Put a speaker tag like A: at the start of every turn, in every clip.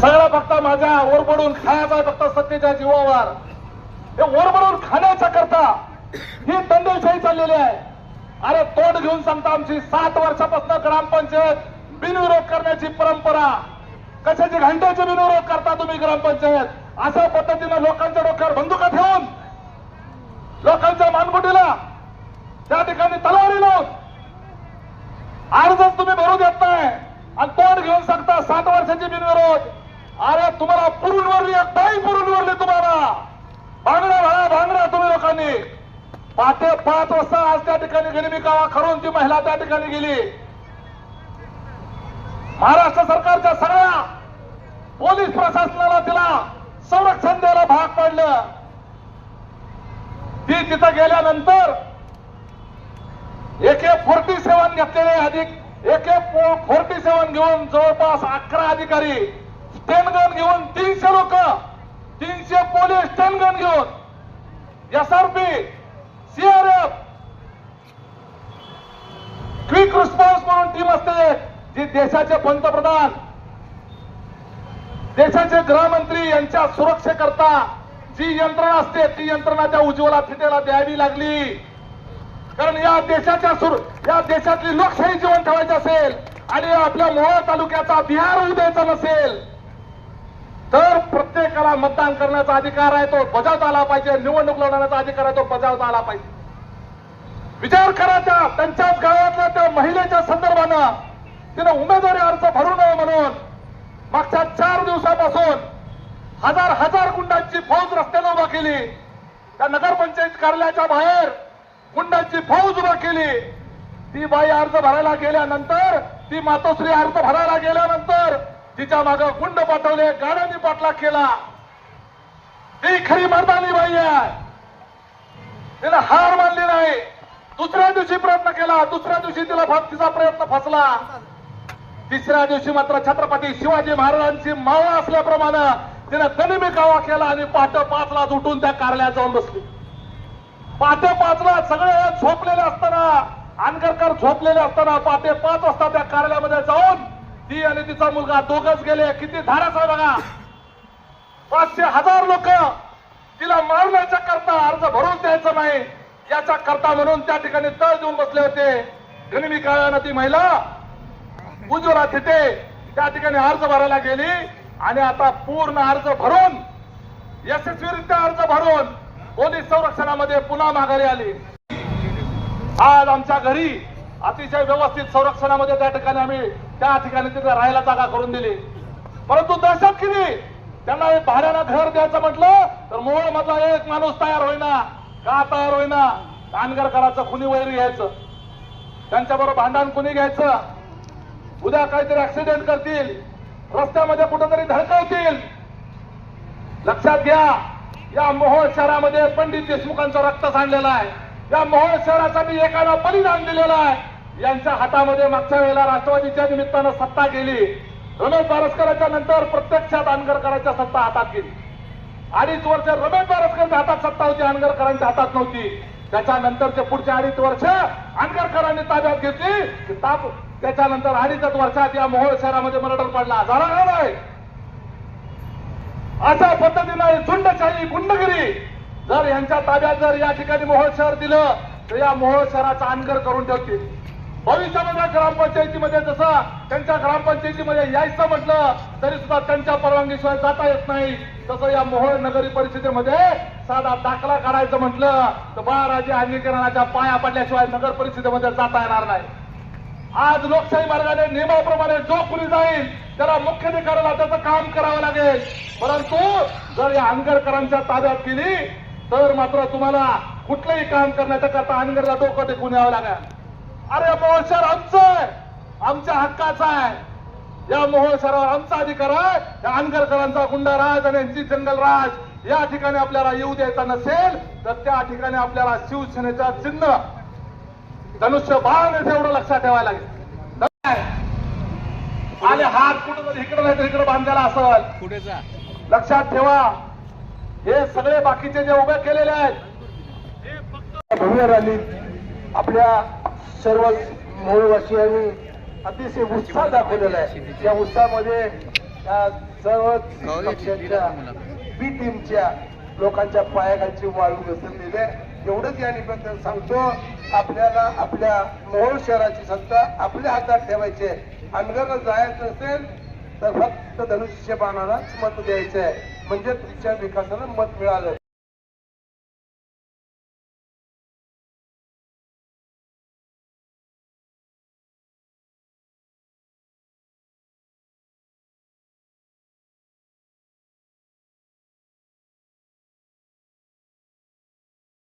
A: सगळं फक्त माझ्या ओरबडून खायचा फक्त सत्तेच्या जीवावर. हे ओरबडून खाण्याच्या करता ही दंडेशाही चाललेली आहे. अरे तोंड घेऊन सांगता आमची सात वर्षापासून ग्रामपंचायत बिनविरोध करण्याची परंपरा. कशाची घंट्याचे बिनविरोध करता तुम्ही ग्रामपंचायत? अशा पद्धतीनं लोकांच्या डोक्यावर बंदुका ठेवून लोकांच्या मानगुटीला त्या ठिकाणी तलवारी लावून अर्जच तुम्ही भरू देत नाही. आणि तोंड घेऊन सांगता सात वर्षाची बिनविरोध. तुम्हाला पुरून एकदाही पुरून तुम्हाला. भांगडा भरा भांगडा तुम्ही लोकांनी. पहाटे पाच वाजता आज त्या ठिकाणी गरिबी कावा खरून ती महिला त्या ठिकाणी गेली. महाराष्ट्र सरकारच्या सगळ्या पोलीस प्रशासनाला तिला संरक्षण द्यायला भाग पाडलं. ती तिथं गेल्यानंतर एके फोर्टी सेवन घेतलेले अधिक एके फोर्टी सेवन घेऊन जवळपास अकरा अधिकारी स्टेनगन घेऊन तीनशे लोक तीनशे पोलीस स्टेनगन घेऊन. एसआरपी सीआरएफ क्विक रिस्पॉन्स म्हणून टीम असते जी देशाचे पंतप्रधान देशाचे गृहमंत्री यांच्या सुरक्षेकरता जी यंत्रणा असते ती यंत्रणा त्या उज्ज्वला थिटेला द्यावी लागली. कारण या देशाच्या सुर या देशातली लोकशाही जीवन ठेवायची असेल आणि आपल्या मोहोळ तालुक्याचा बिहार उद्यायचा नसेल तर प्रत्येकाला मतदान करण्याचा अधिकार आहे तो. बजावता आला पाहिजे. निवडणूक लढवण्याचा अधिकार आहे तो. बजावता आला पाहिजे. विचार करा त्या. त्यांच्याच गावातल्या त्या महिलेच्या संदर्भानं. तिने उमेदवारी अर्ज भरू नये म्हणून. मागच्या चार दिवसापासून हजार हजार गुंडांची फौज रस्त्याने उभा केली. त्या नगरपंचायत कार्यालयाच्या बाहेर गुंडांची फौज उभा केली. ती बाई अर्ज भरायला गेल्यानंतर ती मातोश्री अर्ज भरायला गेल्यानंतर तिच्या मागं गुंड पाठवले गाड्यांनी पाठलाग केला. ती खरी मर्दानी बाई आहे. तिने हार मानली नाही. दुसऱ्या दिवशी प्रयत्न केला दुसऱ्या दिवशी तिला तिचा प्रयत्न फसला. तिसऱ्या दिवशी मात्र छत्रपती शिवाजी महाराजांची मावळा असल्याप्रमाणे तिने गनिमी कावा केला आणि पहाटे पाचला उठून त्या कार्यालयात जाऊन बसली. पहाटे पाचला सगळे झोपलेले असताना आनगरकर झोपलेले असताना पहाटे पाच वाजता त्या कार्यालयामध्ये जाऊन ती आणि तिचा मुलगा दोघच गेले. किती धाडस आहे बघा. पाचशे हजार लोक तिला मारण्याच्या करता अर्ज भरून द्यायचा नाही. याच्या करता म्हणून त्या ठिकाणी तळ देऊन बसले होते. गणिमी काळानं ती महिला उज्ज्वला तिथे त्या ठिकाणी अर्ज भरायला गेली. आणि आता पूर्ण अर्ज भरून यशस्वीरित्या अर्ज भरून पोलीस संरक्षणामध्ये पुन्हा माघारी आली. आज आमच्या घरी अतिशय व्यवस्थित संरक्षणामध्ये त्या ठिकाणी आम्ही त्या ठिकाणी तिथे राहायला जागा करून दिली. परंतु दहशत किती? त्यांना भाड्यानं घर द्यायचं म्हटलं तर मोहळ मधला एक माणूस तयार होईना का तयार होईना? कानगरकराचं कुणी वैरी घ्यायचं. त्यांच्याबरोबर भांडण कुणी घ्यायचं? उद्या काहीतरी ऍक्सिडेंट करतील. रस्त्यामध्ये कुठंतरी धडकवतील. लक्षात घ्या या मोहोळ शहरामध्ये पंडित देशमुखांचं रक्त सांडलेलं आहे. या मोहोळ मी एकाला बलिदान दिलेलं आहे. यांच्या हातामध्ये मागच्या वेळेला राष्ट्रवादीच्या निमित्तानं सत्ता गेली. रमेश बारसकरांच्या नंतर प्रत्यक्षात आनगरकरांच्या सत्ता हातात गेली. अडीच वर्ष रमेश बारसकरांच्या हातात सत्ता होती आनगरकरांच्या हातात नव्हती. त्याच्यानंतरचे पुढचे अडीच वर्ष आनगरकरांनी ताब्यात घेतली ताप त्याच्यानंतर अडीचच वर्षात या मोहोळ शहरामध्ये मर्डर पडला. झाला का नाही? अशा पद्धतीनं झुंडशाही गुंडगिरी. जर यांच्या ताब्यात जर या ठिकाणी मोहोळ शहर दिलं तर या मोहोळ शहराचा अनगर करून ठेवतील. भविष्यामध्ये ग्रामपंचायतीमध्ये जसं त्यांच्या ग्रामपंचायतीमध्ये यायचं म्हटलं तरी सुद्धा त्यांच्या परवानगीशिवाय जाता येत नाही. तसं या मोहोळ नगरी परिषदेमध्ये साधा दाखला काढायचं म्हटलं तर बाळाराजे अंगीकरणाच्या पाया पडल्याशिवाय नगर परिषदेमध्ये जाता येणार नाही. आज लोकशाही मार्गाने नियमाप्रमाणे जो कुणी जाईल त्याला मुख्याधिकाऱ्याला त्याचं काम करावं लागेल. परंतु जर या अनगरकरांच्या ताब्यात गेली तर मात्र तुम्हाला कुठलंही काम करण्याच्या करता अनगरला डोकं टेकून यावं लागेल. अरे मोहोळ शहर आमचं आहे. आमच्या हक्काचं आहे. या मोहोळ शहरावर आमचा अधिकार आहे. या अनगरकरांचा गुंडाराज आणि यांची जंगलराज या ठिकाणी आपल्याला येऊ द्यायचा नसेल तर त्या ठिकाणी आपल्याला शिवसेनेचा चिन्ह धनुष्य बाण एवढं लक्षात ठेवायला लागेल. आणि हात कुठं इकडं नाही तर इकडं बांधायला असल.
B: जा.
A: लक्षात ठेवा. हे सगळे बाकीचे जे उभे केलेले आहेत
C: भव्य रॅली आपल्या सर्व मूळवासियांनी अतिशय उत्साह दाखवलेला आहे. या उत्साहामध्ये या सर्व पक्षांच्या बी टीमच्या लोकांच्या पायाखालची वाळू घसरलेली आहे. एवढंच या निमित्तानं सांगतो आपल्याला आपल्या मोहोळ शहराची सत्ता आपल्या हातात ठेवायची आहे. अनगरला जायचं असेल तर फक्त धनुष्य बाणालाच मत द्यायचं आहे. म्हणजे तुमच्या विकासाला मत मिळालं.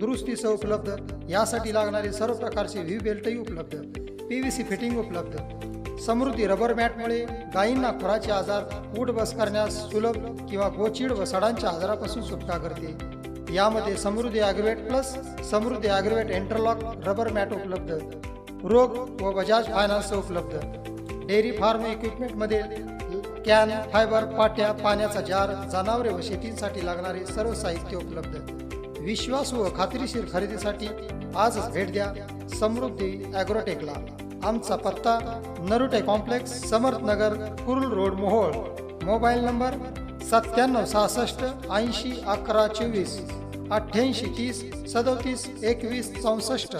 B: दुरुस्तीसह उपलब्ध यासाठी लागणारे सर्व प्रकारचे व्ही बेल्टही उपलब्ध पी व्ही सी फिटिंग उपलब्ध. समृद्धी रबर मॅटमुळे गायींना खुराचे आजार उठ बस करण्यास सुलभ किंवा गोचिड व सडांच्या आजारापासून सुटका करते. यामध्ये Samruddhi Agrovet plus Samruddhi Agrovet interlock rubber mat उपलब्ध. रोग व बजाज फायनान्स उपलब्ध. डेअरी फार्म इक्विपमेंटमध्ये कॅन फायबर पाट्या पाण्याचा जार जनावरे व शेतींसाठी लागणारे सर्व साहित्य उपलब्ध. विश्वास व खात्रीशीर खरेदीसाठी आजच भेट द्या. समृद्धी ॲग्रोटेकला. आमचा पत्ता Narute complex Samarthnagar Kurul road Mohol. Mobile number सत्त्याण्णव सहासष्ट ऐंशी अकरा चोवीस अठ्ठ्याऐंशी तीस सदोतीस एकवीस चौसष्ट.